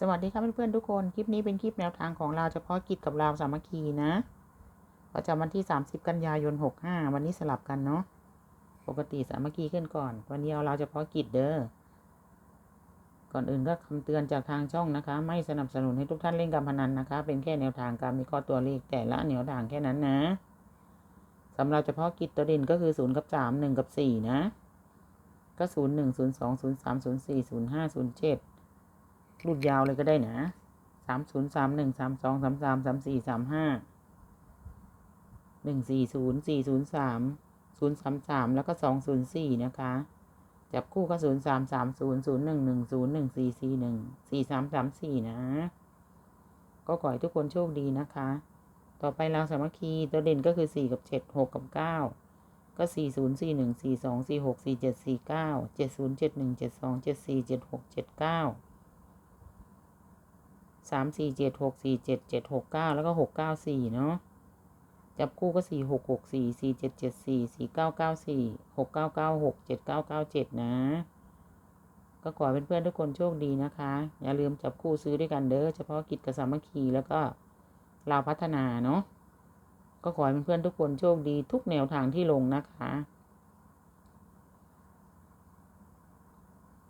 สวัสดีครับเพื่อนๆทุกคน คลิปนี้เป็นคลิปแนวทางของเราเฉพาะกิจกับเราวสามัคคีนะประจำวันที่ 30 กันยายน 65 วันนี้สลับกันเนาะ ปกติสามัคคีขึ้นก่อน วันนี้เอาเราเฉพาะกิจเด้อ ก่อนอื่นก็คำเตือนจากทางช่องนะคะ ไม่สนับสนุนให้ทุกท่านเล่นการพนันนะคะ เป็นแค่แนวทางการมีข้อตัวเลขแต่ละแนวทางแค่นั้นนะสำหรับเฉพาะกิจตัวเด่นก็คือ 0 กับ 3 1 กับ 4 นะ ก็ 0 1 0 2 0 3 0 4 0 5 0 7 รูดยาวเลยก็ได้นะสามศูนย์สามหนึ่งสามสองสามสามสามสี่สามห้าหนึ่งสี่ศูนย์สี่ศูนย์สามศูนย์สามสามแล้วก็สองศูนย์สี่นะคะ จับคู่ก็ศูนย์สามสามศูนย์ศูนย์หนึ่งหนึ่งศูนย์หนึ่งสี่สี่หนึ่งสี่สามสามสี่นะ ก็ขอให้ทุกคนโชคดีนะคะ ต่อไปเราสามัคคีตัวเด่นก็คือสี่กับเจ็ดหกกับเก้าก็สี่ศูนย์สี่หนึ่งสี่สองสี่หกสี่เจ็ดสี่เก้าเจ็ดศูนย์เจ็ดหนึ่งเจ็ดสองเจ็ดสี่เจ็ดหกเจ็ดเก้า สามสี่เจ็ดหกสี่เจ็ดเจ็ดหกเก้าแล้วก็หกเก้าสี่เนาะจับคู่ก็สี่หกหกสี่สี่เจ็ดเจ็ดสี่สี่เก้าเก้าสี่หกเก้าเก้าหกเจ็ดเก้าเก้าเจ็ดนะ ก็ขอให้เพื่อนๆทุกคนโชคดีนะคะ อย่าลืมจับคู่ซื้อด้วยกันเด้อเฉพาะกิจกสามัคคีแล้วก็เราวพัฒนาเนาะก็ขอให้เพื่อนๆทุกคนโชคดีทุกแนวทางที่ลงนะคะ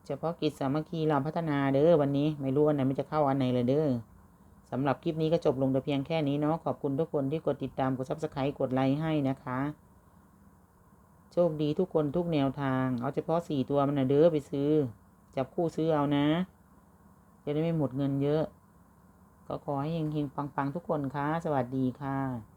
เฉพาะกิจสามัคคีเราพัฒนาเด้อวันนี้ไม่รู้อันไหนมันจะเข้าอันไหนเลยเด้อสำหรับคลิปนี้ก็จบลงแต่เพียงแค่นี้เนาะขอบคุณทุกคนที่กดติดตามกดซับสไครต์กดไลค์ให้นะคะ โชคดีทุกคนทุกแนวทาง เอาเฉพาะสี่ตัวมันนะเด้อไปซื้อ จับคู่ซื้อเอานะ จะได้ไม่หมดเงินเยอะ ก็ขอให้เฮงๆปังๆทุกคนค่ะสวัสดีค่ะ